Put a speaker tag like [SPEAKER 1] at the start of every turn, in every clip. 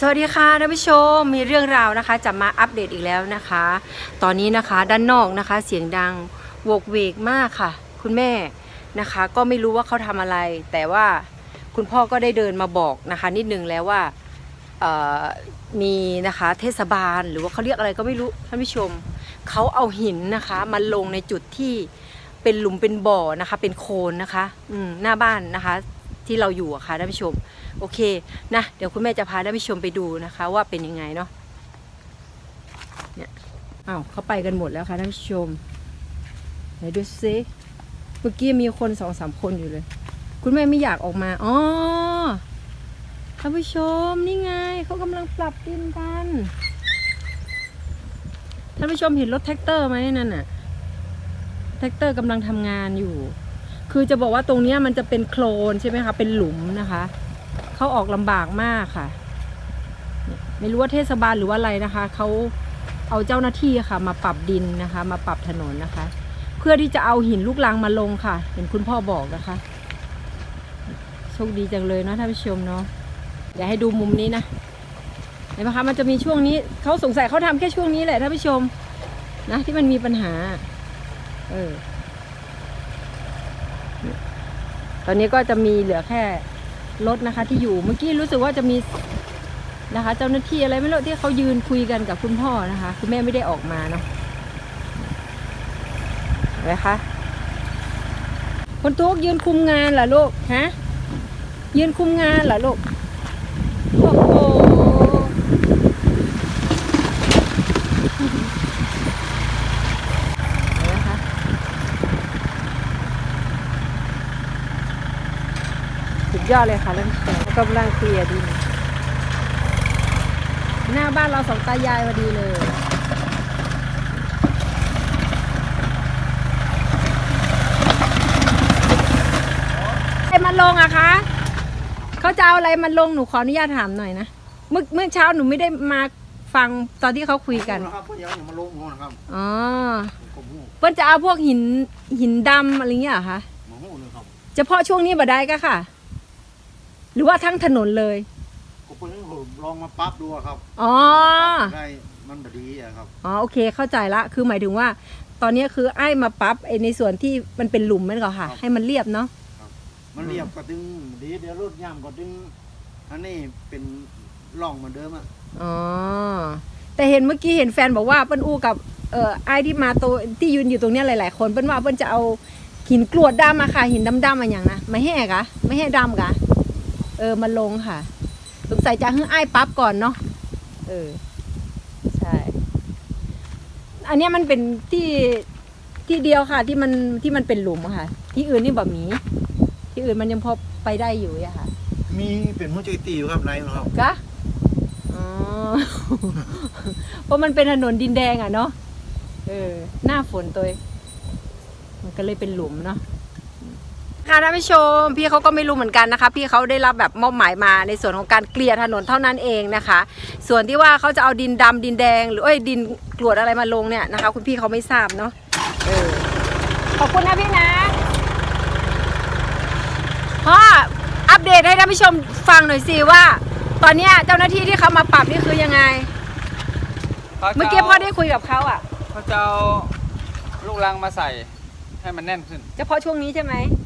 [SPEAKER 1] สวัสดีค่ะท่านผู้ชมมีเรื่องราวนะคะ จะมาอัปเดตอีกแล้วนะคะ ตอนนี้นะคะด้านนอกนะคะ เสียงดังโวกเวกมากค่ะ คุณแม่นะคะ ก็ไม่รู้ว่าเขาทำอะไร แต่ว่าคุณพ่อก็ได้เดินมาบอกนะคะ นิดนึงแล้วว่ามีนะคะเทศบาลหรือว่าเขาเรียกอะไรก็ไม่รู้ท่านผู้ชมเขาเอาหินนะคะมาลงในจุดที่เป็นหลุมเป็นบ่อนะคะ เป็นโคลนนะคะ อืหน้าบ้านนะคะ ที่เราอยู่อะค่ะท่านผู้ชม โอเคนะเดี๋ยวคุณแม่จะพาท่านผู้ชมไปดูนะคะ ว่าเป็นยังไงเนาะเนี่ยอ้าวเขาไปกันหมดแล้วค่ะท่านผู้ชมไหนดูซิเมื่อกี้มีคนสองสามคนอยู่เลย คุณแม่ไม่อยากออกมาอ๋อท่านผู้ชมนี่ไงเขากำลังปรับดินกันท่านผู้ชมเห็นรถแท็กเตอร์ไหมนั่นน่ะแท็กเตอร์กำลังทำงานอยู่ คือจะบอกว่าตรงนี้มันจะเป็นโคลนใช่ไหมคะ เป็นหลุมนะคะ เขาออกลำบากมากค่ะ ไม่รู้ว่าเทศบาลหรือว่าอะไรนะคะเขาเอาเจ้าหน้าที่ค่ะ มาปรับดินนะคะ มาปรับถนนนะคะ เพื่อที่จะเอาหินลูกรังมาลงค่ะ เห็นคุณพ่อบอกนะคะโชคดีจังเลยเนาะท่านผู้ชมเนาะอย่าให้ดูมุมนี้นะเห็นไหมคะมันจะมีช่วงนี้เขาสงสัยเขาทำแค่ช่วงนี้แหละท่านผู้ชมนะที่มันมีปัญหา เออตอนนี้ก็จะมีเหลือแค่ รถนะคะที่อยู่เมื่อกี้รู้สึกว่าจะมีนะคะ เจ้าหน้าที่อะไรไม่รู้ที่เขายืนคุยกันกับคุณพ่อนะคะ คุณแม่ไม่ได้ออกมาเนาะนไหมคะคนทุกยืนคุมงานเหรอลูกฮะยืนคุมงานเหรอลูกโอ้โหเห็นไหมคะ สุด ยอดเลยค่ะเรื่องแสงกำลังเคลียร์ดินหน้าบ้านเราสองตายายพอดีเลยอะไรมาลงอะคะเขาจะเอาอะไรมาลงหนูขออนุญาตถามหน่อยนะเมื่อเมื่อเช้าหนูไม่ได้มาฟังตอนที่เขาคุยกัน
[SPEAKER 2] นะครับเพื่อนยังอย่ามาลงหัวนะครับ
[SPEAKER 1] อ๋อ
[SPEAKER 2] ผมหู
[SPEAKER 1] เพิ่นจะเอาพวกหินหินดำอะไรเงี้ยเหรอคะ
[SPEAKER 2] มาหูเลยครับ
[SPEAKER 1] เฉพาะช่วงนี้บ่ได้ก็ค่ะ หรือว่าทั้งถนนเลย
[SPEAKER 2] ก็เพื่อนผมลองมาปรั๊บดูอะครับ
[SPEAKER 1] อ๋อ
[SPEAKER 2] ได้มันบดีอะครับ
[SPEAKER 1] อ๋อโอเคเข้าใจละคือหมายถึงว่า ตอนนี้คือไอ้มาปรั๊บไอ้ในส่วนที่มันเป็นหลุมนั่นก่อนค่ะ ให้มันเรียบเนาะ
[SPEAKER 2] มันเรียบก็ดึงดีเดี๋ยวรถย่ำก็ดึงอันนี้เป็นร่องเหมือนเดิมอะ
[SPEAKER 1] อ๋อแต่เห็นเมื่อกี้เห็นแฟนบอกว่าเปิ้นอู้กับเอ่อไอ้ที่มาตัวที่ยืนอยู่ตรงเนี้ยหลาย ๆ คนเปิ้นว่าเปิ้นจะเอาหินกรวดดำมาค่ะหินดำๆมาอย่างนะไม่แห้กะไม่แห้ดำกะ เออมาลงค่ะสงสัยจะให้ไอ้ปั๊บก่อนเนาะเออใช่อันเนี้ยมันเป็นที่ที่เดียวค่ะ ที่มันที่มันเป็นหลุมอะค่ะ ที่อื่นนี่แบบมีที่อื่นมันยังพอไปได้อยู่อะค่ะ
[SPEAKER 2] มีเป็นหัวใจตีอยู่ครับไรครับ
[SPEAKER 1] กะอ๋อเพราะมันเป็นถนนดินแดงอะเนาะเออ หน้าฝนตัวเองมันก็เลยเป็นหลุมเนาะ ค่ะท่านผู้ชม พี่เขาก็ไม่รู้เหมือนกันนะคะ พี่เขาได้รับแบบมอบหมายมาในส่วนของการเกลี่ยถนนเท่านั้นเองนะคะ ส่วนที่ว่าเขาจะเอาดินดำดินแดง หรือเอ้ยดินกรวดอะไรมาลงเนี่ยนะคะ คุณพี่เขาไม่ทราบเนาะเออขอบคุณนะพี่นะพ่ออัปเดตให้ท่านผู้ชมฟังหน่อยสิว่า ตอนเนี้ยเจ้าหน้าที่ที่เขามาปรับนี่คือยังไง เมื่อกี้พ่อได้คุยกับเขาอะ
[SPEAKER 3] เขาจะเอาลูกรังมาใส่ให้มันแน่นขึ้น
[SPEAKER 1] เฉพาะช่วงนี้ใช่ไหม
[SPEAKER 3] ถึงข้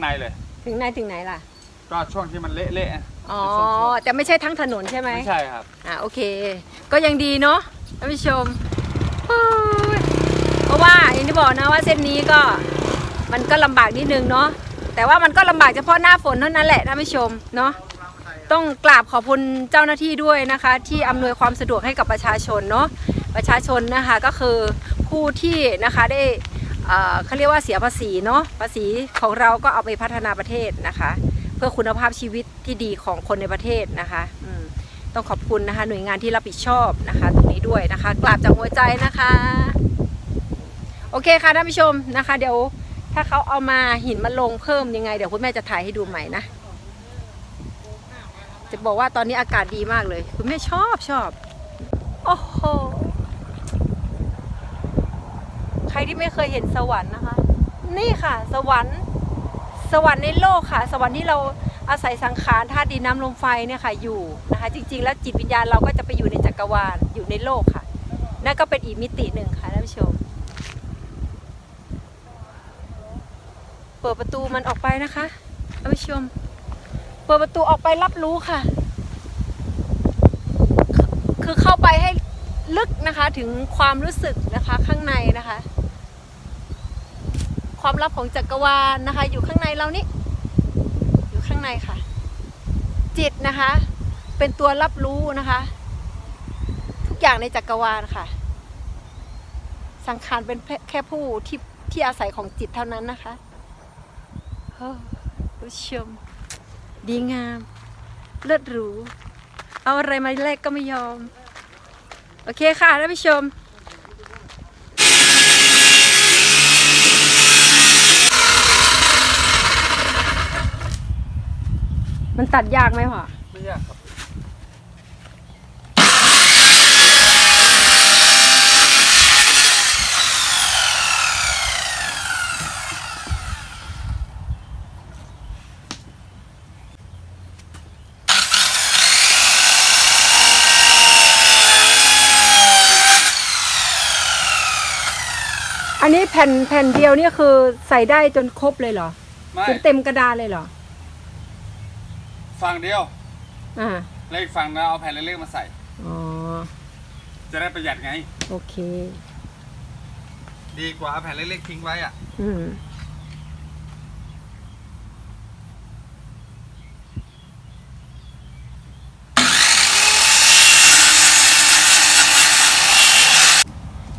[SPEAKER 3] างในเลย
[SPEAKER 1] ถึงไหนถึงไหนล่ะ
[SPEAKER 3] ก็ช่วงที่มันเละๆอะ
[SPEAKER 1] อ๋อ
[SPEAKER 3] เป็นช่วง
[SPEAKER 1] แต่ไม่ใช่ทั้งถนนใช่ไหม
[SPEAKER 3] ๆไม่ใช่ครับ
[SPEAKER 1] อ่าโอเค ก็ยังดีเนาะท่านผู้ชมโอ้ยเพราะว่าอย่างที่บอกนะว่าเส้นนี้ก็มันก็ลำบากนิดนึงเนาะแต่ว่ามันก็ลำบากเฉพาะหน้าฝนเท่านั้นแหละท่านผู้ชมเนาะต้องกราบขอบคุณเจ้าหน้าที่ด้วยนะคะ ที่อำนวยความสะดวกให้กับประชาชนเนาะประชาชนนะคะก็คือผู้ที่นะคะได้ เขาเรียกว่าเสียภาษีเนาะภาษีของเราก็เอาไปพัฒนาประเทศนะคะ เพื่อคุณภาพชีวิตที่ดีของคนในประเทศนะคะต้องขอบคุณนะคะ หน่วยงานที่รับผิดชอบนะคะ ตรงนี้ด้วยนะคะกราบจากหัวใจนะคะ โอเคค่ะท่านผู้ชมนะคะ เดี๋ยวถ้าเขาเอามาหินมาลงเพิ่มยังไง เดี๋ยวคุณแม่จะถ่ายให้ดูใหม่นะจะบอกว่าตอนนี้อากาศดีมากเลย คุณแม่ชอบชอบ โอ้โห ใครที่ไม่เคยเห็นสวรรค์นะคะ นี่ค่ะ สวรรค์ สวรรค์ในโลกค่ะ สวรรค์ที่เราอาศัยสังขารธาตุดินน้ำลมไฟเนี่ยค่ะอยู่นะคะ จริง ๆ แล้วจิตวิญญาณเราก็จะไปอยู่ในจักรวาลอยู่ในโลกค่ะนั่นก็เป็นอีกมิติหนึ่งค่ะท่านผู้ชม เปิดประตูมันออกไปนะคะท่านผู้ชม เปิดประตูออกไปรับรู้ค่ะ คือเข้าไปให้ลึกนะคะถึงความรู้สึกนะคะข้างในนะคะ ความลับของจักรวาลนะคะ อยู่ข้างในเรานี่อยู่ข้างในค่ะ จิตนะคะ เป็นตัวรับรู้นะคะ ทุกอย่างในจักรวาลค่ะ สังขารเป็นแค่ผู้ที่ที่อาศัยของจิตเท่านั้นนะคะผู้ชม ดีงาม เลิศหรู เอาอะไรมาแลกก็ไม่ยอม โอเคค่ะท่านผู้ชม มันตัดยากไหมพ่อ
[SPEAKER 3] ไม่ยากครับ
[SPEAKER 1] อันนี้แผ่นแผ่นเดียวนี่คือใส่ได้จนครบเลยเหรอ
[SPEAKER 3] ไม่
[SPEAKER 1] จนเต็มกระดานเลยเหรอ
[SPEAKER 3] ฝั่งเดียว
[SPEAKER 1] อ่า
[SPEAKER 3] แล้วอีกฝั่งเราเอาแผ่นเล็กๆมาใส่
[SPEAKER 1] อ๋อ
[SPEAKER 3] จะได้ประหยัดไง
[SPEAKER 1] โอเค
[SPEAKER 3] ดีกว่าเอาแผ่นเล็กๆทิ้งไว้อะ
[SPEAKER 1] อืม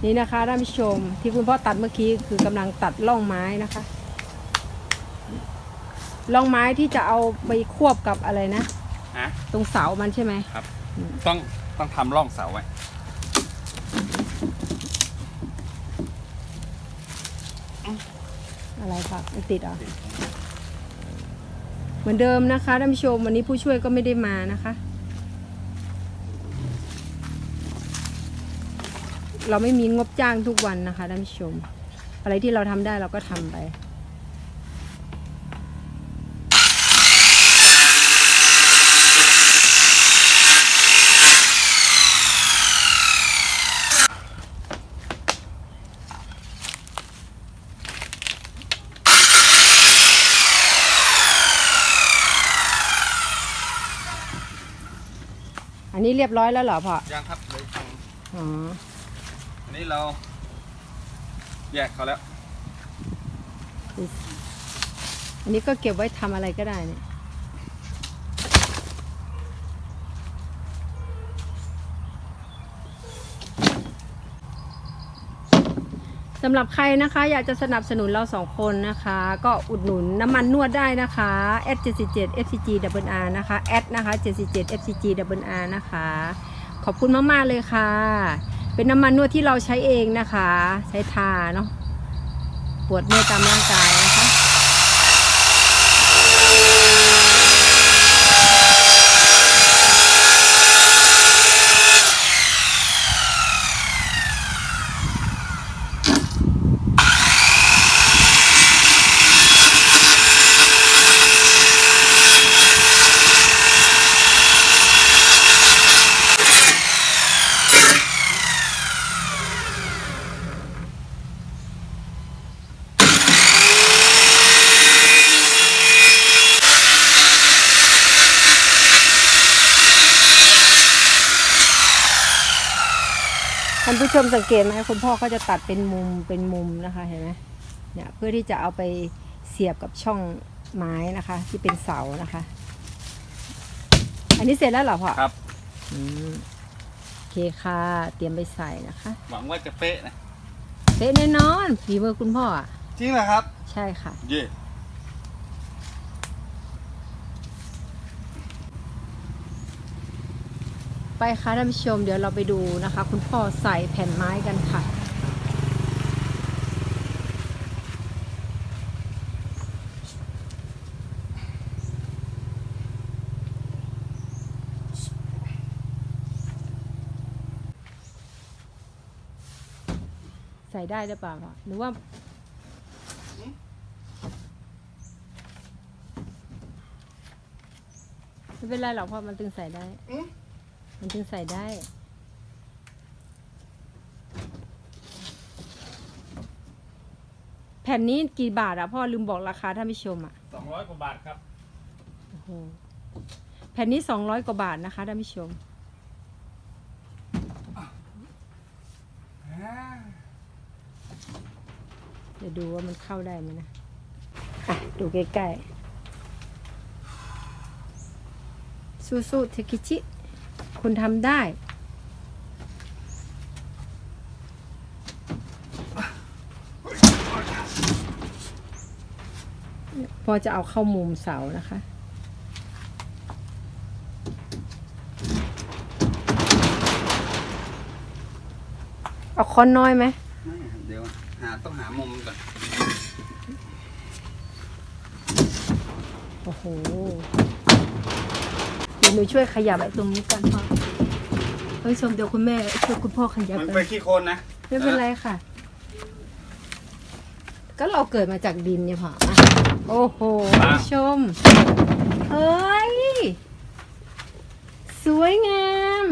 [SPEAKER 1] นี่นะคะท่านผู้ชมที่คุณพ่อตัดเมื่อกี้คือกำลังตัดล่องไม้นะคะ ล่องไม้ที่จะเอาไปควบกับอะไรนะ
[SPEAKER 3] ฮะ
[SPEAKER 1] ตรงเสามันใช่ไหม
[SPEAKER 3] ครับต้องต้องทำร่องเสาไว้
[SPEAKER 1] อะไรครับไม่ติดเหรอเหมือนเดิมนะคะท่านผู้ชมวันนี้ผู้ช่วยก็ไม่ได้มานะคะ เราไม่มีงบจ้างทุกวันนะคะท่านผู้ชม อะไรที่เราทำได้เราก็ทำไป รียบร้อยแล้วเหรอพ่อ
[SPEAKER 3] ยังครับเลยฝั่ง
[SPEAKER 1] อ๋อ
[SPEAKER 3] อันนี้เราแยกเขาแล้ว
[SPEAKER 1] อันนี้ก็เก็บไว้ทำอะไรก็ได้เนี่ย สำหรับใครนะคะอยากจะสนับสนุนเราสองคนนะคะ ก็อุดหนุนน้ำมันนวดได้นะคะ S77FCGWR นะคะแอดนะคะ 77FCGWR นะคะ ขอบคุณมากๆเลยค่ะ เป็นน้ำมันนวดที่เราใช้เองนะคะ ใช้ทาเนาะปวดเมื่อยตามร่างกาย ผู้ชมสังเกตไหมคุณพ่อเขาจะตัดเป็นมุมเป็นมุมนะคะเห็นไหมเนี่ยเพื่อที่จะเอาไปเสียบกับช่องไม้นะคะ ที่เป็นเสานะคะ อันนี้เสร็จแล้วเหรอพ่อ
[SPEAKER 3] ครับ
[SPEAKER 1] อืมโอเคค่ะ เตรียมไปใส่นะคะ
[SPEAKER 3] หวังว่าจะเป๊ะนะ
[SPEAKER 1] เป๊ะแน่นอนฝีมือคุณพ่ออะ
[SPEAKER 3] จริงเหรอครับ
[SPEAKER 1] ใช่ค่ะ
[SPEAKER 3] เย่
[SPEAKER 1] ไปค่ะท่านผู้ชมเดี๋ยวเราไปดูนะคะ คุณพ่อใส่แผ่นไม้กันค่ะใส่ได้หรือเปล่าหรือว่า ไม่เป็นไรหรอกเพราะมันตึงใส่ได้
[SPEAKER 2] ม
[SPEAKER 1] มันตึงใส่ได้ แผ่นนี้กี่บาทอะพ่อลืมบอกราคาท่านผู้ชมอะ
[SPEAKER 3] สองร้อยกว่าบาทครับ
[SPEAKER 1] โอ้โหแผ่นนี้สองร้อยกว่าบาทนะคะท่านผู้ชม เดี๋ยวดูว่ามันเข้าได้ไหมนะ อะ ดูใกล้ๆสู้ๆเทคิชิ คุณทำได้ พอจะเอาเข้ามุมเสานะคะเอาค้อนน้อยไหม
[SPEAKER 3] ไม่เดี๋ยวหาต้องหามุมก่อน
[SPEAKER 1] โอ้โหเดี๋ยวหนูช่วยขยับไอ้ตรงนี้กันพ่อเฮ้ยชมเดี๋ยวคุณแม่ช่วยคุณพ่อขยับ
[SPEAKER 3] มัน
[SPEAKER 1] กั
[SPEAKER 3] เป็น
[SPEAKER 1] น
[SPEAKER 3] ขี้โคลนนะ
[SPEAKER 1] ไม่เป็นไรค่ะ ก็เราเกิดมาจากดินเนี่ยพ่ออะโอ้โหชมเฮ้ย สวยงาม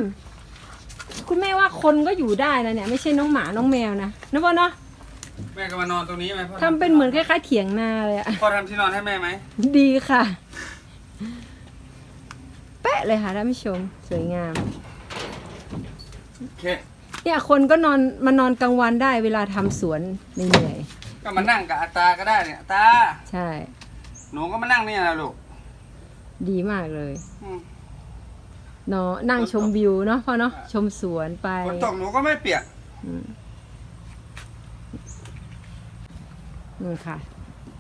[SPEAKER 1] คุณแม่ว่าคนก็อยู่ได้นะเนี่ย ไม่ใช่น้องหมาน้องแมวนะนะพ่อเนาะ
[SPEAKER 3] แม่ก็มานอนตรงนี้ไหมพ่อ
[SPEAKER 1] ทำเป็นเหมือนคล้ายๆเถียงนาเลยอะ
[SPEAKER 3] พ่อทำที่นอนให้แม่ไหม
[SPEAKER 1] ดีค่ะแปะเลยค่ะท่านผู้ชมสวยงาม
[SPEAKER 3] โอเค
[SPEAKER 1] เนี่ยคนก็นอนมานอนกลางวันได้เวลาทำสวนเหนื่อย
[SPEAKER 3] ก็มานั่งกับอาตาก็ได้เนี่ยอาตา
[SPEAKER 1] ๆใช่
[SPEAKER 3] หนูก็มานั่งนี่นะลูก
[SPEAKER 1] ดีมากเลย
[SPEAKER 3] อืม
[SPEAKER 1] เนาะนั่งชมวิวเนาะพ่อเนาะชมสวนไป
[SPEAKER 3] ฝนตกหนูก็ไม่เปียก
[SPEAKER 1] อืมนู่นค่ะ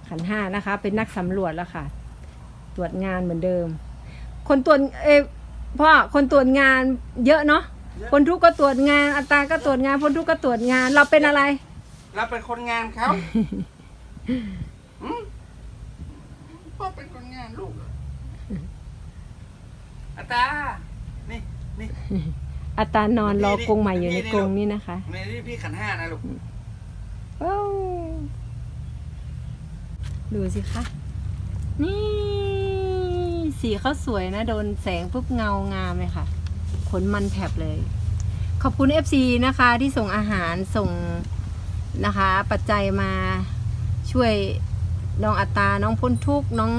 [SPEAKER 1] ขันห้านะคะ เป็นนักสำรวจแล้วค่ะ ตรวจงานเหมือนเดิม คนตรวจเออพ่อคนตรวจงานเยอะเนาะคนทุกข์ก็ตรวจงาน อัตราก็ตรวจงานคนทุกข์ก็ตรวจงาน เราเป็นอะไร
[SPEAKER 3] เราเป็นคนงานเขาอืมพ่อเป็นคนงานลูกอาตานี่นี่
[SPEAKER 1] อัตรานอนรอกรงใหม่อยู่ในกรงนี่นะคะ
[SPEAKER 3] ในที่พี่ขันห้านะลูก
[SPEAKER 1] ว้าวดูสิคะนี่ สีเขาสวยนะ โดนแสงปุ๊บเงางามเลยค่ะ ขนมันแผบเลย ขอบคุณ FC นะคะที่ส่งอาหารส่งนะคะ ปัจจัยมาช่วยน้องอัตตา น้องพ้นทุกน้อง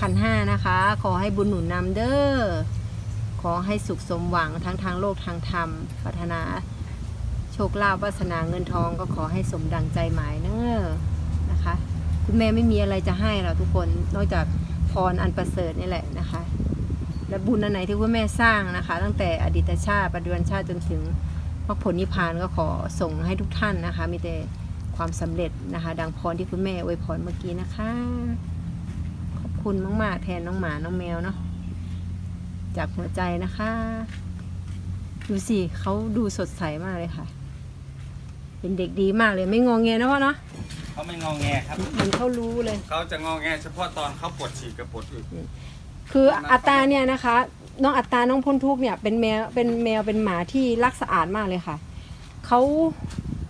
[SPEAKER 1] ขันห้านะคะ ขอให้บุญหนุนนำเด้อ ขอให้สุขสมหวังทั้งทางโลกทางธรรมปรารถนา โชคลาภวาสนาเงินทองก็ขอให้สมดังใจหมายเนอะนะคะ คุณแม่ไม่มีอะไรจะให้เราทุกคนนอกจาก พรอันประเสริฐนี่แหละนะคะ และบุญอันไหนที่คุณแม่สร้างนะคะ ตั้งแต่อดีตชาติปัจจุบันชาติจนถึงมรรคผลนิพพานก็ขอส่งให้ทุกท่านนะคะ มีแต่ความสำเร็จนะคะ ดังพรที่คุณแม่อวยพรเมื่อกี้นะคะ ขอบคุณมากๆแทนน้องหมาน้องแมวเนาะจากหัวใจนะคะ ดูสิเขาดูสดใสมากเลยค่ะ เป็นเด็กดีมากเลยไม่งองแงนะพ่อเนาะ
[SPEAKER 3] เขาไม่งอแงครับ
[SPEAKER 1] เหมือนเขารู้เลย
[SPEAKER 3] เขาจะงอแงเฉพาะตอนเขาปวดฉี่กับปวดอึ
[SPEAKER 1] คืออัตตาเนี่ยนะคะ น้องอัตตาน้องพ้นทุกข์เนี่ยเป็นแมวเป็นแมวเป็นหมาที่รักสะอาดมากเลยค่ะเขา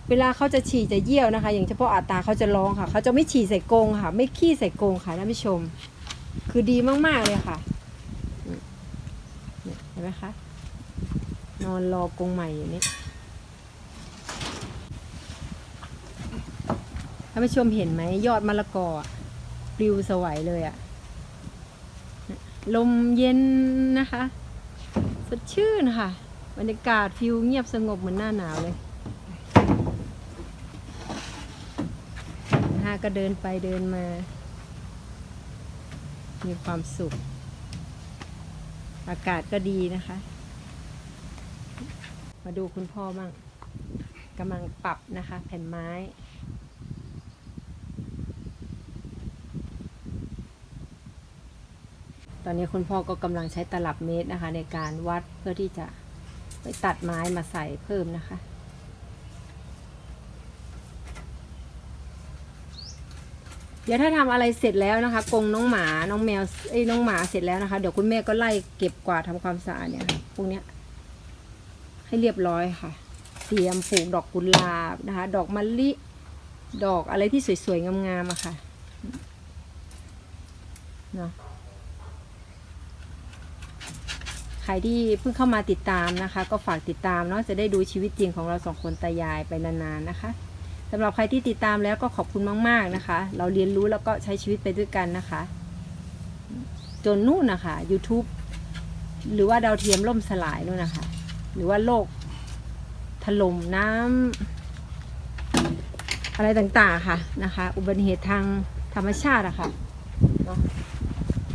[SPEAKER 1] เวลาเขาจะฉี่จะเยี่ยวนะคะ อย่างเฉพาะอัตตาเขาจะร้องค่ะเขาจะไม่ฉี่ใส่กรงค่ะ ไม่ขี้ใส่กรงค่ะท่านผู้ชม คือดีมากๆเลยค่ะอืมเนี่ยเห็นไหมคะนอนรอกรงใหม่อยู่นี่ ท่านผู้ชมเห็นไหมยอดมะละกอปลิวสวัยเลยอะลมเย็นนะคะ สดชื่นค่ะ บรรยากาศฟิวเงียบสงบเหมือนหน้าหนาวเลยฮาก็เดินไปเดินมา มีความสุข อากาศก็ดีนะคะ มาดูคุณพ่อบ้างกำลังปรับนะคะ แผ่นไม้ ตอนนี้คุณพ่อก็กำลังใช้ตลับเมตรนะคะ ในการวัดเพื่อที่จะไปตัดไม้มาใส่เพิ่มนะคะเดี๋ยวถ้าทำอะไรเสร็จแล้วนะคะกรงน้องหมาน้องแมวเอ้น้องหมาเสร็จแล้วนะคะเดี๋ยวคุณแม่ก็ไล่เก็บกวาดทำความสะอาดเนี่ยพวกเนี้ยให้เรียบร้อยค่ะ เตรียมปลูกดอกกุหลาบนะคะ ดอกมะลิดอกอะไรที่สวยๆงามๆอะค่ะเนาะ ใครที่เพิ่งเข้ามาติดตามนะคะ ก็ฝากติดตามเนาะจะได้ดูชีวิตจริงของเราสองคนตายายไปนานๆนะคะสำหรับใครที่ติดตามแล้วก็ขอบคุณมาก ๆนะคะ เราเรียนรู้แล้วก็ใช้ชีวิตไปด้วยกันนะคะ จนนู่นนะคะ YouTube หรือว่าดาวเทียมล่มสลายนู่นนะคะ หรือว่าโลกถล่มน้ำอะไรต่างๆค่ะนะคะ อุบัติเหตุทางธรรมชาติอะค่ะเนาะ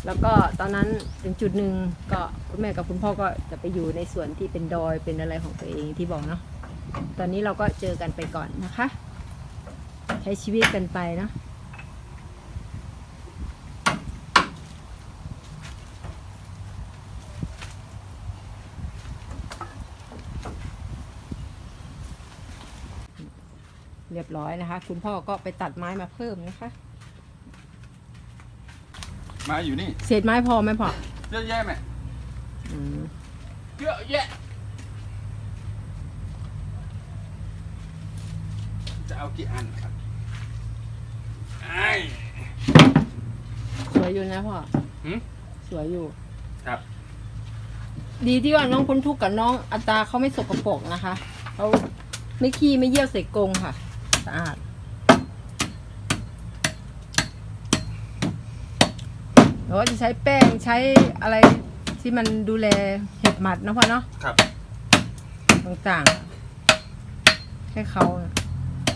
[SPEAKER 1] แล้วก็ตอนนั้นถึงจุดหนึ่งก็คุณแม่กับคุณพ่อก็จะไปอยู่ในส่วนที่เป็นดอยเป็นอะไรของตัวเองที่บอกเนาะตอนนี้เราก็เจอกันไปก่อนนะคะ ใช้ชีวิตกันไปเนาะเรียบร้อยนะคะ คุณพ่อก็ไปตัดไม้มาเพิ่มนะคะ
[SPEAKER 3] มาอยู่นี่
[SPEAKER 1] เศษไม้พอไหมพ่อ
[SPEAKER 3] เยอะแยะไหม
[SPEAKER 1] อืม
[SPEAKER 3] เยอะแยะ จะเอากี่อันครับไอ้
[SPEAKER 1] สวยอยู่นะพ่อ
[SPEAKER 3] หืม
[SPEAKER 1] สวยอยู่
[SPEAKER 3] ครับ
[SPEAKER 1] ดีที่ว่าน้องพ้นทุกข์กับน้องอัตราเขาไม่สกปรกนะคะเขาไม่ขี้ไม่เยี่ยวใส่กรงค่ะ สะอาด แล้วก็จะใช้แป้งใช้อะไรที่มันดูแลเห็บหมัดนะพ่อเนาะ
[SPEAKER 3] ครับ
[SPEAKER 1] ต่างๆ ให้เขาน่ะ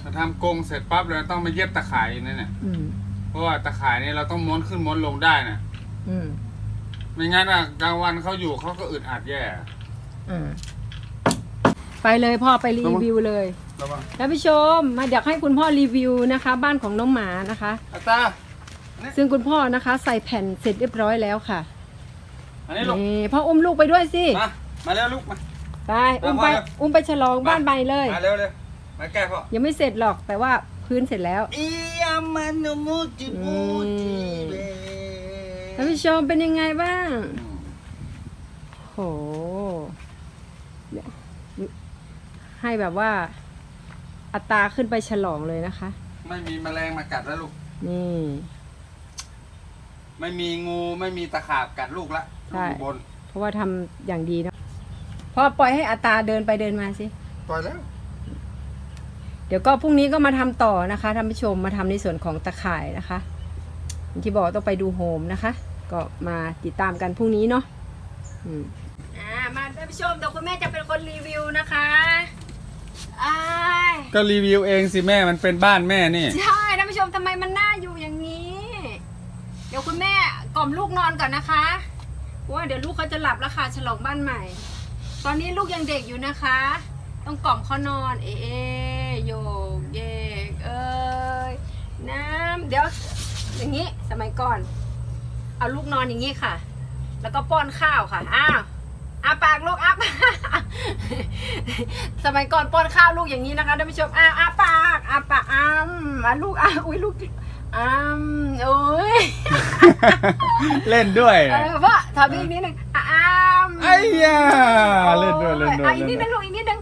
[SPEAKER 3] ถ้าทำกรงเสร็จปั๊บเราต้องมาเย็บตะข่ายนั่นน่ะ
[SPEAKER 1] อืม
[SPEAKER 3] เพราะว่าตะข่ายนี่เราต้องม้วนขึ้นม้วนลงได้น่ะ
[SPEAKER 1] อืม
[SPEAKER 3] ไม่งั้นอะกลางวันเขาอยู่เขาก็อึดอัดแย่
[SPEAKER 1] อ่าไปเลยพ่อไปรีวิวเลย
[SPEAKER 3] ระวัง
[SPEAKER 1] ท่านผู้ชมมาอยากให้คุณพ่อรีวิวนะคะ บ้านของน้องหมานะคะ
[SPEAKER 3] อาตา
[SPEAKER 1] ซึ่งคุณพ่อนะคะ ใส่แผ่นเสร็จเรียบร้อยแล้วค่ะ
[SPEAKER 3] อันนี้ลูก
[SPEAKER 1] นี่พ่ออุ้มลูกไปด้วยสิ
[SPEAKER 3] มามาเร็วลูกมา
[SPEAKER 1] ไปอุ้มไป
[SPEAKER 3] มาพ่อเร็ว
[SPEAKER 1] อุ้มไปฉลองบ้านใบเลย
[SPEAKER 3] มาเร็วเร็วมาแก้พ่อ
[SPEAKER 1] ยังไม่เสร็จหรอกแต่ว่าพื้นเสร็จแล้ว
[SPEAKER 2] อียามันโนมุจิมุจิเบ
[SPEAKER 1] ท่านผู้ชมเป็นยังไงบ้าง โห ให้แบบว่า อัตราขึ้นไปฉลองเลยนะคะ
[SPEAKER 3] ไม่มีแมลงมากัดแล้วลูก
[SPEAKER 1] นี่
[SPEAKER 3] ไม่มีงูไม่มีตะขาบกัดลูกละ
[SPEAKER 1] ใช่
[SPEAKER 3] ลูกอยู่บน
[SPEAKER 1] เพราะว่าทำอย่างดีเนอะพอปล่อยให้อัตราเดินไปเดินมาสิ
[SPEAKER 3] ปล่อยแล้ว
[SPEAKER 1] เดี๋ยวก็พรุ่งนี้ก็มาทำต่อนะคะท่านผู้ชมมาทำในส่วนของตะข่ายนะคะอย่างที่บอกต้องไปดูโฮมนะคะ ก็มาติดตามกันพรุ่งนี้เนาะอืมอ่ามาท่านผู้ชมเดี๋ยวคุณแม่จะเป็นคนรีวิวนะคะอ้าย
[SPEAKER 3] ก็รีวิวเองสิแม่มันเป็นบ้านแม่นี่
[SPEAKER 1] ใช่ท่านผู้ชมทำไมมันน่าอยู่อย่างนี้ เดี๋ยว คุณแม่กล่อมลูกนอนก่อนนะคะว่าเดี๋ยวลูกเขาจะหลับแล้วค่ะฉลองบ้านใหม่ ตอนนี้ลูกยังเด็กอยู่นะคะ ต้องกล่อมเขานอนเอเอโยกเยกเอ้ยน้ำเดี๋ยวอย่างนี้สมัยก่อน เอาลูกนอนอย่างนี้ค่ะ แล้วก็ป้อนข้าวค่ะอ้าวอาปากลูกอัพสมัยก่อนป้อนข้าวลูกอย่างนี้นะคะท่านผู้ชมอ้าอาปากอาปากอ้ามอะลูกอ้าอุ้ยลูก อ้ามโอ้ย
[SPEAKER 3] เล่นด้วย
[SPEAKER 1] เออพ่อทำอีกนิดนึงอะอ้าม
[SPEAKER 3] ไอ้ยาเล่นด้วยเล่นด้วย
[SPEAKER 1] อะอีกนิ
[SPEAKER 3] เล่
[SPEAKER 1] ด
[SPEAKER 3] น
[SPEAKER 1] นึ
[SPEAKER 3] ด้วย
[SPEAKER 1] งลูกอีกนิดนึง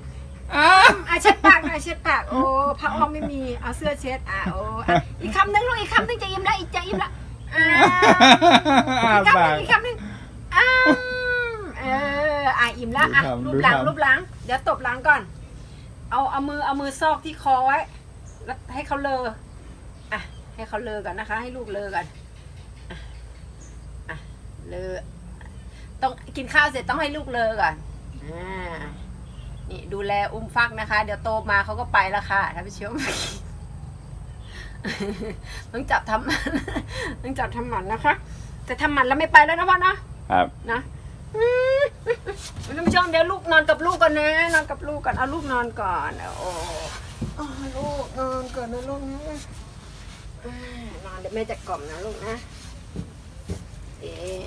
[SPEAKER 3] อ้า
[SPEAKER 1] อะเช็ดปากหน่อยเช็ดปากโอ้ผ้าอ้อมไม่มีเอาเสื้อเช็ดอะโอ้อะอีกคำนึงลูกอีกคำนึงจะอิ่มแล้วอีกจะอิ่มแล้วอ่า
[SPEAKER 3] อ้า
[SPEAKER 1] อีกคำ
[SPEAKER 3] ปา
[SPEAKER 1] นึ
[SPEAKER 3] ก
[SPEAKER 1] งอีกคำนึงอ้ามเอออะอิ่มแล้วอะ
[SPEAKER 3] ดู
[SPEAKER 1] รูปหลัง
[SPEAKER 3] ทำ
[SPEAKER 1] รูปหลังเดี๋ยวตบหลังก่อน เอาเอามือเอามือซอกที่คอไว้แล้วให้เขาเลออะ ให้เขาเลอก่อนนะคะ ให้ลูกเลอก่อนอะอะเลอต้องกินข้าวเสร็จต้องให้ลูกเลอก่อนอ่านี่ดูแลอุ้มฟักนะคะ เดี๋ยวโตมาเขาก็ไปแล้วค่ะท่านผู้ชมต้องจับทำหมันต้องจับทำหมันนะคะ แต่ทำหมันแล้วไม่ไปแล้วนะพ่อเนาะ
[SPEAKER 3] ครับ
[SPEAKER 1] นะอืมท่านผู้ชมเดี๋ยวลูกนอนกับลูกก่อนนะนอนกับลูกก่อนเอาลูกนอนก่อนโอ้โอ้ลูกนอนก่อนนะลูกนะอ่า นอนเดี๋ยวแม่จะกล่อมนะลูกนะเอ๊ะ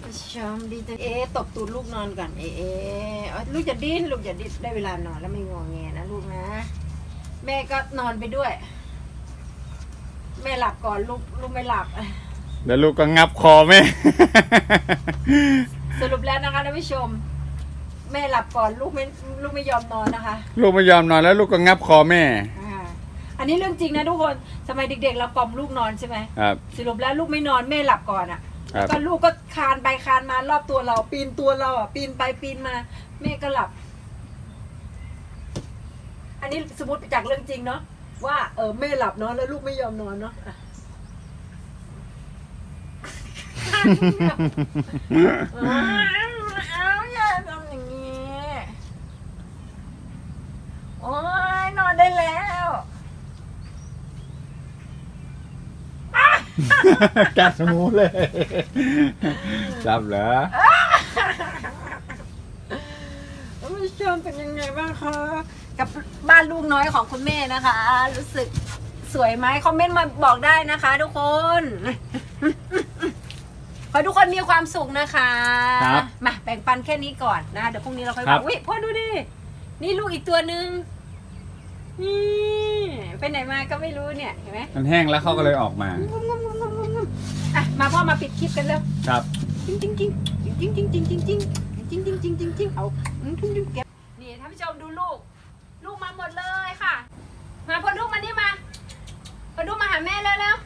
[SPEAKER 1] ท่านผู้ชมดีจังเอ๊ะตบตูดลูกนอนก่อนเอ๊ะเอ๊ะเอาลูกจะดิ้นลูกจะดิ้นได้เวลานอนแล้วไม่งอแงนะลูกนะ แม่ก็นอนไปด้วย แม่หลับก่อนลูกลูกไม่หลับ
[SPEAKER 3] เดี๋ยวลูกก็งับคอแม่
[SPEAKER 1] สรุปแล้วนะคะท่านผู้ชม แม่หลับก่อนลูกไม่ลูกไม่ยอมนอนนะคะ
[SPEAKER 3] ลูกไม่ยอมนอนแล้วลูกก็งับคอแม่
[SPEAKER 1] อ่าอันนี้เรื่องจริงนะทุกคนสมัยเด็กๆ เรากล่อมลูกนอนใช่ไหม
[SPEAKER 3] ครับ
[SPEAKER 1] สรุปแล้วลูกไม่นอนแม่หลับก่อนอะ่ะ
[SPEAKER 3] ครับ
[SPEAKER 1] ก็ลูกก็คลานไปคลานมารอบตัวเรา ปีนตัวเราอะปีนไปปีนมาแม่ก็หลับ อันนี้สมมติจากเรื่องจริงเนาะว่าเออแม่หลับเนาะแล้วลูกไม่ยอมนอนเนาะอะเอาอย่าทำอย่างนี้ โอ้ยนอนได้แล้ว
[SPEAKER 3] กัดสมูเลยจับเหรอ
[SPEAKER 1] ท่านผู้ชมเป็นยังไงบ้างคะ กับบ้านลูกน้อยของคุณแม่นะคะ รู้สึกสวยไหมคอมเมนต์มาบอกได้นะคะ ทุกคน ขอให้ทุกคนมีความสุขนะคะ
[SPEAKER 3] ครับ
[SPEAKER 1] มาแบ่งปันแค่นี้ก่อนนะเดี๋ยวพรุ่งนี้เราค่อย
[SPEAKER 3] ครั
[SPEAKER 1] ว่า
[SPEAKER 3] บ
[SPEAKER 1] อุ้ยพ่อดูดิ นี่ลูกอีกตัวหนึ่งนี่ไปไหนมาก็ไม่รู้เนี่ยเห็นไหม
[SPEAKER 3] มันแห้งแล้วเขาก็เลยออกมา
[SPEAKER 1] อะมาพ่อมาปิดคลิปกันเร็ว
[SPEAKER 3] ครับ
[SPEAKER 1] จริงจริงจริงจริงจริงจริงจริงจริงจริงจริงจริงจริงจริงเอาอืมจริงจริงเก็บนี่ท่านผู้ชมดูลูก ลูกมาหมดเลยค่ะ มาพอลูกมานี่มาพอลูกมาหาแม่แล้วแล้ว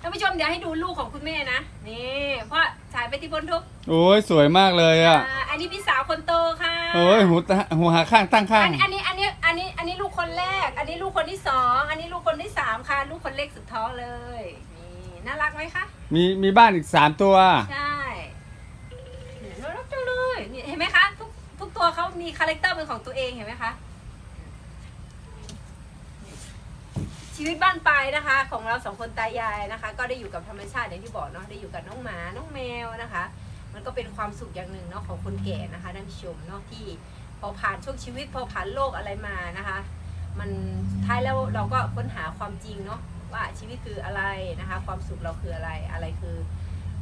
[SPEAKER 1] ท่านผู้ชมเดี๋ยวให้ดูลูกของคุณแม่นะนี่พ่อถ่ายไปที่บนทุก
[SPEAKER 3] โอ้ยสวยมากเลยอะ
[SPEAKER 1] อ่าอันนี้พี่สาวคนโตค่ะ
[SPEAKER 3] โอ้ยหูตาหูหาข้างตั้งข้า
[SPEAKER 1] อั
[SPEAKER 3] ง
[SPEAKER 1] นอันนี้อันนี้อันนี้อันนี้ลูกคนแรก อันนี้ลูกคนที่สองอันนี้ลูกคนที่สามค่ะ ลูกคนเล็กสุดท้องเลย นี่น่ารักไหมคะ
[SPEAKER 3] มีมีบ้านอีกสามตัว
[SPEAKER 1] ใช่เนี่ยน่ารักจังเลยนี่เห็นไหมคะ ทุกทุกตัวเขามีคาแรคเตอร์เป็นของตัวเองเห็นไหมคะ ชีวิตบ้านปลายนะคะ ของเราสองคนตายายนะคะ ก็ได้อยู่กับธรรมชาติอย่างที่บอกเนาะได้อยู่กับน้องหมาน้องแมวนะคะ มันก็เป็นความสุขอย่างหนึ่งเนาะของคนแก่นะคะท่านผู้ชมเนาะที่พอผ่านช่วงชีวิตพอผ่านโลกอะไรมานะคะ มันสุดท้ายแล้วเราก็ค้นหาความจริงเนาะ ว่าชีวิตคืออะไรนะคะ ความสุขเราคืออะไรอะไรคือ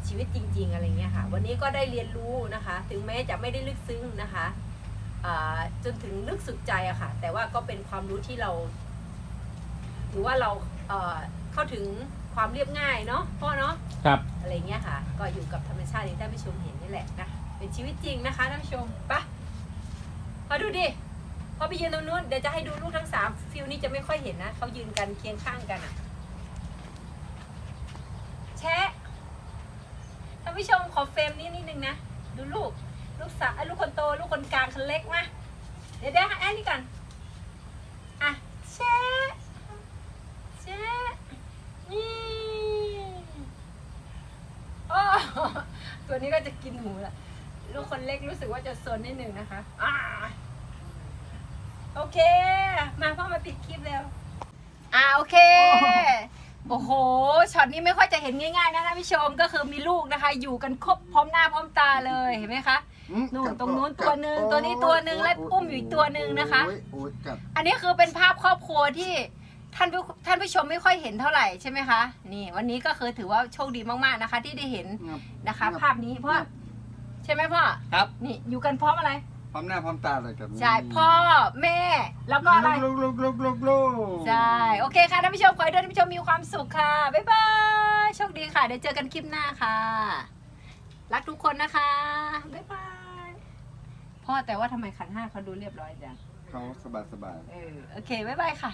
[SPEAKER 1] ชีวิตจริง ๆ อะไรเงี้ยค่ะ วันนี้ก็ได้เรียนรู้นะคะ ถึงแม้จะไม่ได้ลึกซึ้งนะคะอ่าจนถึงลึกสุดใจอะค่ะ แต่ว่าก็เป็นความรู้ที่เราถือว่าเราเอ่อเข้าถึงความเรียบง่ายเนาะพ่อเนาะ
[SPEAKER 3] ครับ
[SPEAKER 1] อะไรเงี้ยค่ะ ก็อยู่กับธรรมชาติอย่างที่ท่านผู้ชมเห็นนี่แหละนะเป็นชีวิตจริงนะคะท่านผู้ชมไปะพอดูดิพอไปยืนตรงนู้นเดี๋ยวจะให้ดูลูกทั้งสามฟิลนี้จะไม่ค่อยเห็นนะเขายืนกันเคียงข้างกันอะแชะท่านผู้ชมขอเฟรมนี้นิดนึงนะ ดูลูก ลูกสาวลูกคนโต ลูกคนกลางคนเล็กมาเดี๋ยวเดี๋ยวแอนนี่ก่อนอะแชะแชะนี่โอ้ตัวนี้ก็จะกินหมูละลูกคนเล็กรู้สึกว่าจะซนนิดนึงนะคะอ่าโอเค มาพ่อมาปิดคลิปแล้วอ่าโอเค โอ้โหช็อตนี้ไม่ค่อยจะเห็นง่ายๆนะท่านผู้ชมก็คือมีลูกนะคะ อยู่กันครบพร้อมหน้าพร้อมตาเลยเห็นไหมคะนู่นตรงนู้นตัวหนึ่งตัวนี้ตัวหนึ่งและอุ้มอยู่อีกตัวหนึ่งนะคะ
[SPEAKER 2] โอ้ยโอ้ยกัด
[SPEAKER 1] อันนี้คือเป็นภาพครอบครัวที่ท่านผู้ท่านผู้ชมไม่ค่อยเห็นเท่าไหร่ใช่ไหมคะนี่วันนี้ก็คือถือว่าโชคดีมากๆนะคะ ที่ได้เห็น
[SPEAKER 2] งับ
[SPEAKER 1] นะคะ
[SPEAKER 2] งับ
[SPEAKER 1] ภาพนี้เพราะใช่ไหมพ่อ
[SPEAKER 3] ครับ
[SPEAKER 1] นี่อยู่กันพร้อมอะไร
[SPEAKER 3] พร้อมหน้าพร้อมตาเลยครับ
[SPEAKER 1] ใช่พ่อแม่ แล้วก็อะไร
[SPEAKER 3] ลูกลูกลูกลูกลูก
[SPEAKER 1] ใช่ โอเคค่ะท่านผู้ชม ขอให้ท่านผู้ชมมีความสุขค่ะ บ๊ายบาย โชคดีค่ะ เดี๋ยวเจอกันคลิปหน้าค่ะ รักทุกคนนะคะ บ๊ายบาย พ่อแต่ว่าทำไมขันห้าเขาดูเรียบร้อยจัง
[SPEAKER 3] เขาสบายสบาย
[SPEAKER 1] เออ โอเค บ๊ายบายค่ะ